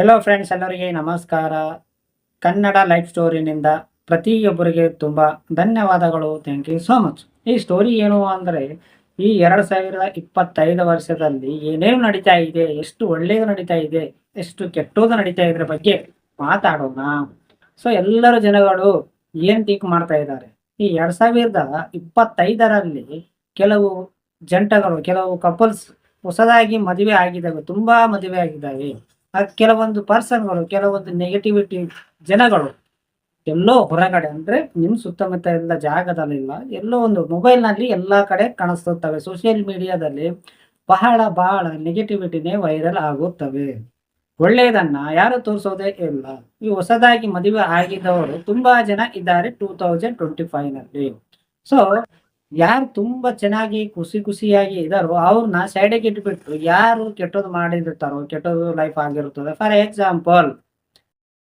Hello friends ಎಲ್ಲರಿಗೆ ನಮಸ್ಕಾರ. Kannada life ಸ್ಟೋರಿನಿಂದ ಪ್ರತಿಯೊಬ್ಬರಿಗೆ ತುಂಬ ಧನ್ಯವಾದಗಳು. ಥ್ಯಾಂಕ್ ಯು ಸೋ ಮಚ್ ಈ ಸ್ಟೋರಿ ಏನು ಅಂದರೆ, ಈ ಎರಡು ಸಾವಿರದ ಇಪ್ಪತ್ತೈದು ವರ್ಷದಲ್ಲಿ ಏನೇನು ನಡೀತಾ ಇದೆ, ಎಷ್ಟು ಒಳ್ಳೆಯದು ನಡೀತಾ ಇದೆ, ಎಷ್ಟು ಕೆಟ್ಟೋದು ನಡೀತಾ ಇದ್ರ ಬಗ್ಗೆ ಮಾತಾಡೋಣ. ಸೊ ಎಲ್ಲರ ಜನಗಳು ಏನು ಥಿಂಕ್ ಮಾಡ್ತಾ ಇದ್ದಾರೆ? ಈ ಎರಡು ಸಾವಿರದ ಇಪ್ಪತ್ತೈದರಲ್ಲಿ ಕೆಲವು ಜಂಟಗಳು, ಕೆಲವು ಕಪಲ್ಸ್ ಹೊಸದಾಗಿ ಮದುವೆ ಆಗಿದ್ದಾವೆ, ತುಂಬಾ ಮದುವೆ ಆಗಿದ್ದಾವೆ. ಕೆಲವೊಂದು ಪರ್ಸನ್ಗಳು ಕೆಲವೊಂದು ನೆಗೆಟಿವಿಟಿ ಜನಗಳು, ಎಲ್ಲೋ ಹೊರಗಡೆ ಅಂದ್ರೆ ನಿಮ್ ಸುತ್ತಮುತ್ತ ಎಲ್ಲ ಜಾಗದಲ್ಲಿಲ್ಲ ಎಲ್ಲೋ ಒಂದು ಮೊಬೈಲ್ನಲ್ಲಿ ಎಲ್ಲಾ ಕಡೆ ಕಾಣಿಸ್ತವೆ. ಸೋಷಿಯಲ್ ಮೀಡಿಯಾದಲ್ಲಿ ಬಹಳ ಬಹಳ ನೆಗೆಟಿವಿಟಿನೇ ವೈರಲ್ ಆಗುತ್ತವೆ. ಒಳ್ಳೆಯದನ್ನ ಯಾರು ತೋರಿಸೋದೇ ಇಲ್ಲ. ಈ ಹೊಸದಾಗಿ ಮದುವೆ ಆಗಿದ್ದವರು ತುಂಬಾ ಜನ ಇದ್ದಾರೆ ಟೂ ತೌಸಂಡ್ ಟ್ವೆಂಟಿ ಫೈವ್ನಲ್ಲಿ. ಸೊ ಯಾರು ತುಂಬಾ ಚೆನ್ನಾಗಿ ಖುಷಿ ಖುಷಿಯಾಗಿ ಇದಾರೋ ಅವ್ರನ್ನ ಸೈಡಿಗೆ ಇಟ್ಬಿಟ್ಟು ಯಾರು ಕೆಟ್ಟದ್ದು ಮಾಡಿದಿರ್ತಾರೋ ಕೆಟ್ಟದ್ದು ಲೈಫ್ ಆಗಿರುತ್ತದೆ. ಫಾರ್ ಎಕ್ಸಾಂಪಲ್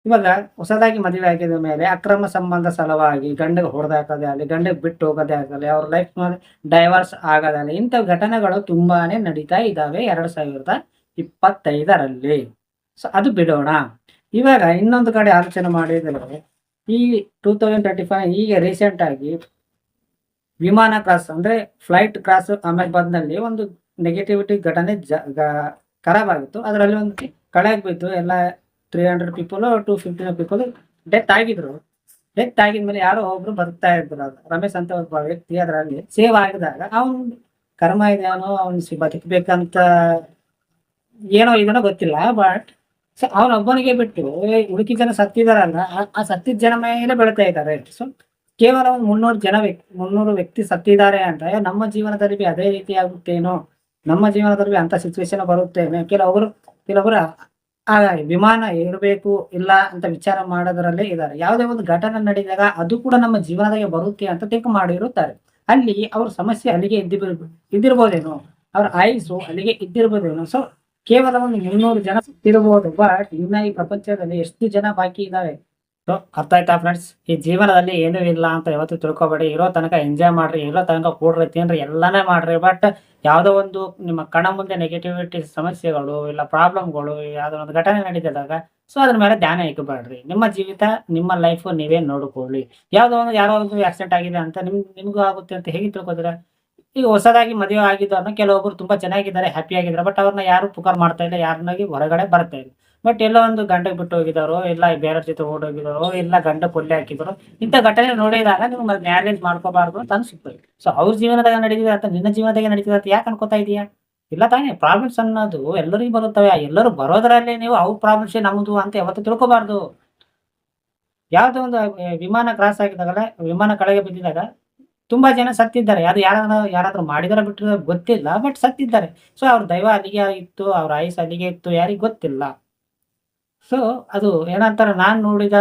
ಇವಾಗ ಹೊಸದಾಗಿ ಮದುವೆ ಆಗಿದ ಮೇಲೆ ಅಕ್ರಮ ಸಂಬಂಧ ಸಲುವಾಗಿ ಗಂಡಗೆ ಹೊಡೆದಾಕೋದೇ ಆಗಲಿ, ಗಂಡಗೆ ಬಿಟ್ಟು ಹೋಗೋದೇ ಆಗಲಿ, ಅವ್ರ ಲೈಫ್ ಡೈವರ್ಸ್ ಆಗೋದಾಗಲಿ ಇಂಥ ಘಟನೆಗಳು ತುಂಬಾನೇ ನಡೀತಾ ಇದ್ದಾವೆ ಎರಡು ಸಾವಿರದ ಇಪ್ಪತ್ತೈದರಲ್ಲಿ. ಸೊ ಅದು ಬಿಡೋಣ. ಇವಾಗ ಇನ್ನೊಂದು ಕಡೆ ಆಲೋಚನೆ ಮಾಡಿದ್ರೆ ಈ ಟೂ ತೌಸಂಡ್ ಟ್ವೆಂಟಿ ಫೈವ್ ಈಗ ರೀಸೆಂಟ್ ಆಗಿ ವಿಮಾನ ಕ್ರಾಸ್ ಅಂದ್ರೆ ಫ್ಲೈಟ್ ಕ್ರಾಸ್ ಅಹಮದಾಬಾದ್ನಲ್ಲಿ ಒಂದು ನೆಗೆಟಿವಿಟಿ ಘಟನೆ ಖರಾಬ್ ಆಗಿತ್ತು. ಅದರಲ್ಲಿ ಒಂದು ಕಳೆಯಾಗಿ ಬಿದ್ದು ಎಲ್ಲ three hundred people two fifty people death ಆಗಿದ್ರು. ಡೆತ್ ಆಗಿದ್ಮೇಲೆ ಯಾರೋ ಒಬ್ರು ಬರ್ತಾ ಇದ್ರು. ಅದು ರಮೇಶ್ ಅಂತ ಒಬ್ಬ ವ್ಯಕ್ತಿ ಅದರಲ್ಲಿ ಸೇವ್ ಆಗಿದಾಗ ಅವನು ಕರ್ಮ ಇದೆಯೋ ಅವನು ಬದುಕಬೇಕಂತ ಏನೋ ಇದನೋ ಗೊತ್ತಿಲ್ಲ ಬಟ್ ಸೊ ಅವನೊಬ್ಬನಿಗೆ ಬಿಟ್ಟು ಹುಡುಕಿ ಜನ ಸತ್ತಿದಾರಲ್ಲ, ಆ ಸತ್ತಿದ ಜನ ಮೇಲೆ ಬೆಳಿತಾ ಇದ್ದಾರೆ. ಸೊ ಕೇವಲ ಮುನ್ನೂರು ಜನ ವ್ಯಕ್ತಿ ಮುನ್ನೂರು ವ್ಯಕ್ತಿ ಸತ್ತಿದ್ದಾರೆ ಅಯ್ಯೋ, ನಮ್ಮ ಜೀವನದಲ್ಲಿ ಬಿ ಅದೇ ರೀತಿ ಆಗುತ್ತೇನೋ ನಮ್ಮ ಜೀವನದಲ್ಲಿ ಅಂತ ಸಿಚುವೇಶನ್ ಬರುತ್ತೆ ಕೆಲವೊಬ್ರು ಕೆಲವೊಬ್ರು ಆ ವಿಮಾನ ಏರಬೇಕು ಇಲ್ಲ ಅಂತ ವಿಚಾರ ಮಾಡೋದ್ರಲ್ಲೇ ಇದ್ದಾರೆ. ಯಾವುದೇ ಒಂದು ಘಟನೆ ನಡೆದಾಗ ಅದು ಕೂಡ ನಮ್ಮ ಜೀವನದಾಗೆ ಬರುತ್ತೆ ಅಂತ ತಿಂಕ್ ಮಾಡಿರುತ್ತಾರೆ. ಅಲ್ಲಿ ಅವ್ರ ಸಮಸ್ಯೆ ಅಲ್ಲಿಗೆ ಇದ್ದಿ ಇದ್ದಿರ್ಬೋದೇನೋ? ಅವ್ರ ಆಯುಸು ಅಲ್ಲಿಗೆ ಇದ್ದಿರ್ಬೋದೇನೋ? ಸೊ ಕೇವಲ ಒಂದು ಮುನ್ನೂರು ಜನ ಇರ್ಬೋದು ಬಟ್ ಇನ್ನ ಈ ಪ್ರಪಂಚದಲ್ಲಿ ಎಷ್ಟು ಜನ ಬಾಕಿ ಇದಾವೆ? ಸೊ ಅರ್ಥ ಆಯ್ತಾ ಫ್ರೆಂಡ್ಸ್ ಈ ಜೀವನದಲ್ಲಿ ಏನೂ ಇಲ್ಲ ಅಂತ ಯಾವತ್ತೂ ತಿಳ್ಕೊಬೇಡಿ. ಇರೋ ತನಕ ಎಂಜಾಯ್ ಮಾಡ್ರಿ, ಇರೋ ತನಕ ಕೂಡ್ರಿ, ತಿನ್ರಿ, ಎಲ್ಲಾನೇ ಮಾಡ್ರಿ. ಬಟ್ ಯಾವುದೋ ಒಂದು ನಿಮ್ಮ ಕಣ ಮುಂದೆ ನೆಗೆಟಿವಿಟಿ ಸಮಸ್ಯೆಗಳು ಇಲ್ಲ ಪ್ರಾಬ್ಲಮ್ಗಳು ಯಾವುದೋ ಒಂದು ಘಟನೆ ನಡೀತಿದ್ದಾಗ ಸೊ ಅದ್ರ ಮೇಲೆ ಧ್ಯಾನ ಇಕ್ಕಬೇಡ್ರಿ ನಿಮ್ಮ ಜೀವಿತ, ನಿಮ್ಮ ಲೈಫ್ ನೀವೇ ನೋಡ್ಕೊಳ್ಳಿ. ಯಾವುದೋ ಒಂದು, ಯಾರೋ ಒಂದು ಆಕ್ಸಿಡೆಂಟ್ ಆಗಿದೆ ಅಂತ ನಿಮ್, ನಿಮಗೂ ಆಗುತ್ತೆ ಅಂತ ಹೇಗೆ ತಿಳ್ಕೊತೀರಾ? ಈಗ ಹೊಸದಾಗಿ ಮದುವೆ ಆಗಿದ್ದವ್ರನ್ನ ಕೆಲವೊಬ್ರು ತುಂಬಾ ಚೆನ್ನಾಗಿದ್ದಾರೆ ಹ್ಯಾಪಿ ಆಗಿದ್ದಾರೆ ಬಟ್ ಅವ್ರನ್ನ ಯಾರು ಪುಕಾರ್ ಮಾಡ್ತಾ ಇಲ್ಲ, ಯಾರನ್ನಾಗಿ ಹೊರಗಡೆ ಬರ್ತಾ ಇಲ್ಲ. ಬಟ್ ಎಲ್ಲೋ ಒಂದು ಗಂಡಕ್ಕೆ ಬಿಟ್ಟು ಹೋಗಿದಾರೋ ಇಲ್ಲ ಬೇರೆ ಜೊತೆ ಓಡೋಗಿದಾರೋ ಇಲ್ಲ ಗಂಡ ಕೊಲ್ಲೆ ಹಾಕಿದ್ರು ಇಂಥ ಘಟನೆ ನೋಡಿದಾಗ ನೀವು ಮ್ಯಾರೇಜ್ ಮಾಡ್ಕೋಬಾರ್ದು ಅಂತ ಅನ್ಸುತ್ತೆ. ಸೊ ಅವ್ರ ಜೀವನದಾಗ ನಡೀತಿದೆ ಅಂತ ನಿನ್ನ ಜೀವನದಾಗ ನಡೀತಿದೆ ಅಂತ ಯಾಕೆ ಅನ್ಕೋತಾ ಇದೀಯಾ? ಇಲ್ಲ ತಾನೇ ಪ್ರಾಬ್ಲಮ್ಸ್ ಅನ್ನೋದು ಎಲ್ಲರಿಗೂ ಬರುತ್ತವೆ. ಎಲ್ಲರೂ ಬರೋದ್ರಲ್ಲಿ ನೀವು ಅವ್ರ ಪ್ರಾಬ್ಲಮ್ಸ್ ನಮ್ದು ಅಂತ ಯಾವತ್ತೂ ತಿಳ್ಕೊಬಾರ್ದು. ಯಾವುದೋ ಒಂದು ವಿಮಾನ ಕ್ರಾಸ್ ಆಗಿದಾಗಲ್ಲ ವಿಮಾನ ಕೆಳಗೆ ಬಿದ್ದಿದಾಗ ತುಂಬಾ ಜನ ಸತ್ತಿದ್ದಾರೆ. ಅದು ಯಾರ ಯಾರಾದ್ರೂ ಮಾಡಿದಾರ ಬಿಟ್ಟಿರೋ ಗೊತ್ತಿಲ್ಲ ಬಟ್ ಸತ್ತಿದ್ದಾರೆ. ಸೊ ಅವ್ರ ದೈವ ಅಲ್ಲಿಗೆ ಇತ್ತು, ಅವ್ರ ಆಯುಸ್ ಅಲ್ಲಿಗೆ ಇತ್ತು, ಯಾರಿಗೆ ಗೊತ್ತಿಲ್ಲ. ಸೊ ಅದು ಏನಂತಾರೆ, ನಾನು ನೋಡಿದ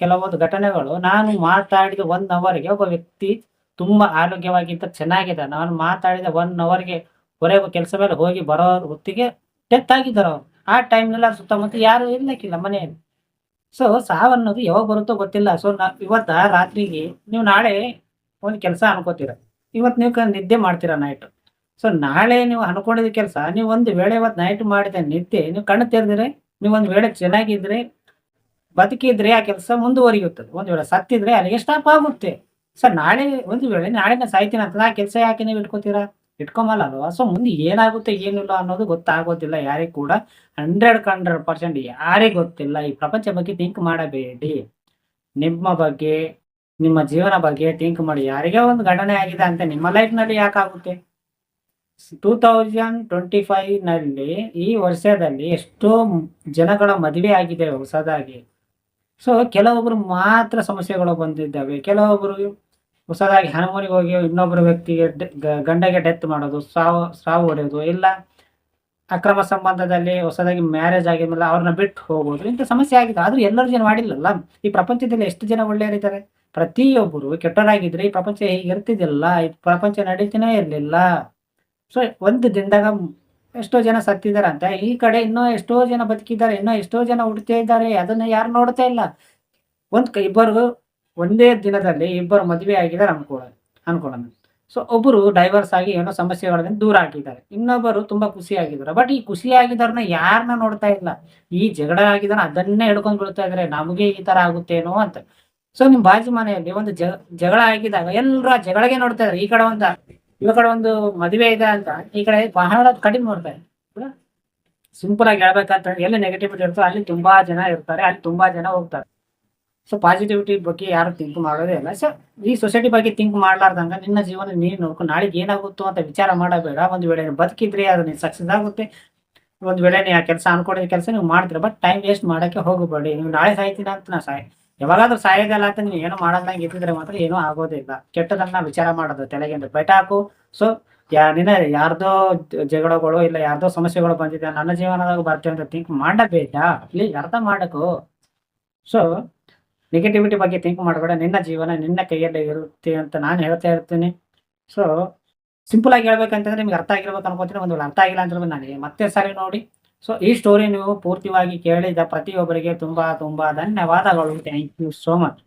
ಕೆಲವೊಂದು ಘಟನೆಗಳು, ನಾನು ಮಾತಾಡಿದ ಒನ್ ಅವರ್ಗೆ ಒಬ್ಬ ವ್ಯಕ್ತಿ ತುಂಬಾ ಆರೋಗ್ಯವಾಗಿದ್ದ, ಚೆನ್ನಾಗಿದೆ. ನಾನು ಮಾತಾಡಿದ ಒನ್ ಅವರ್ಗೆ ಹೊರಗೆ ಕೆಲಸ ಮೇಲೆ ಹೋಗಿ ಬರೋ ಹೊತ್ತಿಗೆ ಡೆತ್ ಆಗಿದ್ದಾರೆ ಅವ್ರು ಆ ಟೈಮ್ನಲ್ಲಿ ಸುತ್ತಮುತ್ತ ಯಾರು ಇರ್ಲಿಕ್ಕಿಲ್ಲ ಮನೆಯಲ್ಲಿ. ಸೊ ಸಾವನ್ನೋದು ಯಾವಾಗ ಬರುತ್ತೋ ಗೊತ್ತಿಲ್ಲ. ಸೊ ಇವತ್ತ ರಾತ್ರಿಗೆ, ನೀವು ನಾಳೆ ಒಂದು ಕೆಲಸ ಅನ್ಕೋತೀರ. ಇವತ್ತು ನೀವು ನಿದ್ದೆ ಮಾಡ್ತೀರಾ ನೈಟ್ ಸೊ ನಾಳೆ ನೀವು ಅನ್ಕೊಂಡಿದ ಕೆಲಸ, ನೀವು ಒಂದು ವೇಳೆ ಇವತ್ತು ನೈಟ್ ಮಾಡಿದ ನಿದ್ದೆ, ನೀವು ಕಣ್ಣು ತೆರೆದ್ರೆ ನೀವು ಒಂದು ವೇಳೆ ಚೆನ್ನಾಗಿದ್ರೆ, ಬದುಕಿದ್ರೆ ಆ ಕೆಲಸ ಮುಂದುವರಿಯುತ್ತದೆ. ಒಂದು ವೇಳೆ ಸತ್ತಿದ್ರೆ ಅಲ್ಲಿಗೆ ಸ್ಟಾಪ್ ಆಗುತ್ತೆ. ಸರ್ ನಾಳೆ ಒಂದು ವೇಳೆ ನಾಳೆ ನಾನು ಸಾಯ್ತೀನಿ ಅಂತ ಆ ಕೆಲಸ ಯಾಕೆ ನೀವು ಇಟ್ಕೋತೀರಾ? ಇಟ್ಕೊಂಬಲ್ಲ ಅಲ್ವಾ ಸೊ ಮುಂದೆ ಏನಾಗುತ್ತೆ, ಏನಿಲ್ಲ ಅನ್ನೋದು ಗೊತ್ತಾಗೋದಿಲ್ಲ. ಯಾರಿಗೆ ಕೂಡ ಹಂಡ್ರೆಡ್ ಹಂಡ್ರೆಡ್ ಪರ್ಸೆಂಟ್ ಯಾರಿಗೆ ಗೊತ್ತಿಲ್ಲ. ಈ ಪ್ರಪಂಚ ಬಗ್ಗೆ ಥಿಂಕ್ ಮಾಡಬೇಡಿ. ನಿಮ್ಮ ಬಗ್ಗೆ ನಿಮ್ಮ ಜೀವನ ಬಗ್ಗೆ ಥಿಂಕ್ ಮಾಡಿ. ಯಾರಿಗೆ ಒಂದು ಘಟನೆ ಆಗಿದೆ ಅಂತ ನಿಮ್ಮ ಲೈಫ್ನಲ್ಲಿ ಯಾಕಾಗುತ್ತೆ? ಟೂ ತೌಸಂಡ್ ಟ್ವೆಂಟಿ ಫೈವ್ನಲ್ಲಿ ಈ ವರ್ಷದಲ್ಲಿ ಎಷ್ಟೋ ಜನಗಳ ಮದುವೆ ಆಗಿದೆ ಹೊಸದಾಗಿ. ಸೊ ಕೆಲವೊಬ್ರು ಮಾತ್ರ ಸಮಸ್ಯೆಗಳು ಬಂದಿದ್ದಾವೆ. ಕೆಲವೊಬ್ರು ಹೊಸದಾಗಿ ಹನುಮನಿಗೆ ಹೋಗಿ ಇನ್ನೊಬ್ಬರು ವ್ಯಕ್ತಿಗೆ ಗಂಡಗೆ ಡೆತ್ ಮಾಡೋದು, ಸಾವು ಸಾವು ಹೊಡೆಯೋದು, ಇಲ್ಲ ಅಕ್ರಮ ಸಂಬಂಧದಲ್ಲಿ ಹೊಸದಾಗಿ ಮ್ಯಾರೇಜ್ ಆಗಿದ್ಮೇಲೆ ಅವ್ರನ್ನ ಬಿಟ್ಟು ಹೋಗೋದು, ಇಂಥ ಸಮಸ್ಯೆ ಆಗಿದೆ. ಆದ್ರೂ ಎಲ್ಲರೂ ಜನ ಮಾಡಿಲ್ಲಲ್ಲ? ಈ ಪ್ರಪಂಚದಲ್ಲಿ ಎಷ್ಟು ಜನ ಒಳ್ಳೆಯರಿದ್ದಾರೆ? ಪ್ರತಿಯೊಬ್ಬರು ಕೆಟ್ಟವರಾಗಿದ್ರೆ ಈ ಪ್ರಪಂಚ ಇರ್ತಿದ್ದಿಲ್ಲ ಈ ಪ್ರಪಂಚ ನಡೀತಾನೆ ಇರಲಿಲ್ಲ. ಸೊ ಒಂದು ದಿನದಾಗ ಎಷ್ಟೋ ಜನ ಸತ್ತಿದ್ದಾರೆ ಅಂತ, ಈ ಕಡೆ ಇನ್ನೂ ಎಷ್ಟೋ ಜನ ಬದುಕಿದ್ದಾರೆ, ಇನ್ನೂ ಎಷ್ಟೋ ಜನ ಹುಡ್ತಾ ಇದ್ದಾರೆ, ಅದನ್ನ ಯಾರು ನೋಡ್ತಾ ಇಲ್ಲ. ಒಂದ್ ಇಬ್ಬರು ಒಂದೇ ದಿನದಲ್ಲಿ ಇಬ್ಬರು ಮದುವೆ ಆಗಿದ್ದಾರೆ ಅನ್ಕೊಳ ಅನ್ಕೊಳ್ಳೋಣ ಸೊ ಒಬ್ಬರು ಡೈವರ್ಸ್ ಆಗಿ ಏನೋ ಸಮಸ್ಯೆಗಳಿಂದ ದೂರ ಹಾಕಿದ್ದಾರೆ. ಇನ್ನೊಬ್ಬರು ತುಂಬಾ ಖುಷಿಯಾಗಿದ್ದಾರೆ. ಬಟ್ ಈ ಖುಷಿಯಾಗಿದ್ದಾರನ್ನ ಯಾರನ್ನ ನೋಡ್ತಾ ಇಲ್ಲ. ಈ ಜಗಳ ಆಗಿದಾರ ಅದನ್ನೇ ಹಿಡ್ಕೊಂಡ್ ಬೀಳ್ತಾ ಇದಾರೆ ನಮಗೆ ಈ ತರ ಆಗುತ್ತೇನೋ ಅಂತ. ಸೊ ನಿಮ್ ಬಾಜು ಮನೆಯಲ್ಲಿ ಒಂದು ಜಗಳ ಆಗಿದಾಗ ಎಲ್ಲರೂ ಜಗಳಗೆ ನೋಡ್ತಾ ಇದಾರೆ. ಈ ಕಡೆ ಒಂದ, ಇವ ಕಡೆ ಒಂದು ಮದುವೆ ಇದೆ ಅಂತ, ಈ ಕಡೆ ಬಹಳ ಕಡಿಮೆ ನೋಡ್ತಾರೆ ಸಿಂಪಲ್ ಆಗಿ ಹೇಳ್ಬೇಕಂತ ಎಲ್ಲಿ ನೆಗೆಟಿವಿಟಿ ಇರ್ತೋ ಅಲ್ಲಿ ತುಂಬಾ ಜನ ಇರ್ತಾರೆ, ಅಲ್ಲಿ ತುಂಬಾ ಜನ ಹೋಗ್ತಾರೆ. ಸೊ ಪಾಸಿಟಿವಿಟಿ ಬಗ್ಗೆ ಯಾರು ಥಿಂಕ್ ಮಾಡೋದೇ ಇಲ್ಲ. ಸೊ ಈ ಸೊಸೈಟಿ ಬಗ್ಗೆ ಥಿಂಕ್ ಮಾಡ್ಲಾರ್ದಂಗ ನಿನ್ನ ಜೀವನ ನೀನು ನೋಡ್ಕೊಂಡು ನಾಳೆಗೆ ಏನಾಗುತ್ತೋ ಅಂತ ವಿಚಾರ ಮಾಡಬೇಡ. ಒಂದು ವೇಳೆ ಬದುಕಿದ್ರೆ ಅದು ನೀನು ಸಕ್ಸಸ್ ಆಗುತ್ತೆ. ಒಂದು ವೇಳೆ ನೀವು ಆ ಕೆಲಸ ಅನ್ಕೊಂಡಿದ್ದ ಕೆಲಸ ನೀವು ಮಾಡ್ತೀರ ಬಟ್ ಟೈಮ್ ವೇಸ್ಟ್ ಮಾಡಕ್ಕೆ ಹೋಗಬೇಡಿ. ನೀವು ನಾಳೆ ಸಾಯ್ತೀನಿ ಅಂತ ನಾ ಸಾಯ್ ಯಾವಾಗಾದ್ರೂ ಸಾಯೋದಲ್ಲ ಅಂತ ನೀವು ಏನೋ ಮಾಡೋದಂಗೆ ಇದ್ದಿದ್ರೆ ಮಾತ್ರ ಏನೂ ಆಗೋದಿಲ್ಲ ಕೆಟ್ಟದನ್ನ ವಿಚಾರ ಮಾಡೋದು, ತಲೆಗೆ ಬೆಟ್ಟ ಹಾಕು. ಸೊ ನಿನ್ನ ಯಾರ್ದೋ ಜಗಳಗಳು ಇಲ್ಲ ಯಾರ್ದೋ ಸಮಸ್ಯೆಗಳು ಬಂದಿದೆ, ನನ್ನ ಜೀವನದಾಗ ಬರ್ತೇವೆ ಅಂತ ಥಿಂಕ್ ಮಾಡಬೇಡ. ಪ್ಲೀಸ್ ಅರ್ಥ ಮಾಡಕು. ಸೊ ನೆಗೆಟಿವಿಟಿ ಬಗ್ಗೆ ಥಿಂಕ್ ಮಾಡಬೇಡ. ನಿನ್ನ ಜೀವನ ನಿನ್ನ ಕೈಯಲ್ಲಿ ಇರುತ್ತೆ ಅಂತ ನಾನು ಹೇಳ್ತಾ ಇರ್ತೀನಿ. ಸೊ ಸಿಂಪಲ್ ಆಗಿ ಹೇಳ್ಬೇಕಂತಂದ್ರೆ ನಿಮ್ಗೆ ಅರ್ಥ ಆಗಿರ್ಬೇಕು ಅನ್ಕೋತೀನಿ. ಒಂದು ಅರ್ಥ ಆಗಿಲ್ಲ ಅಂದ್ರೆ ನನಗೆ ಮತ್ತೆ ಸರಿ ನೋಡಿ. ಸೊ ಈ ಸ್ಟೋರಿ ನೀವು ಪೂರ್ತಿಯಾಗಿ ಕೇಳಿದ ಪ್ರತಿಯೊಬ್ಬರಿಗೆ ತುಂಬಾ ತುಂಬಾ ಧನ್ಯವಾದಗಳು. Thank you so much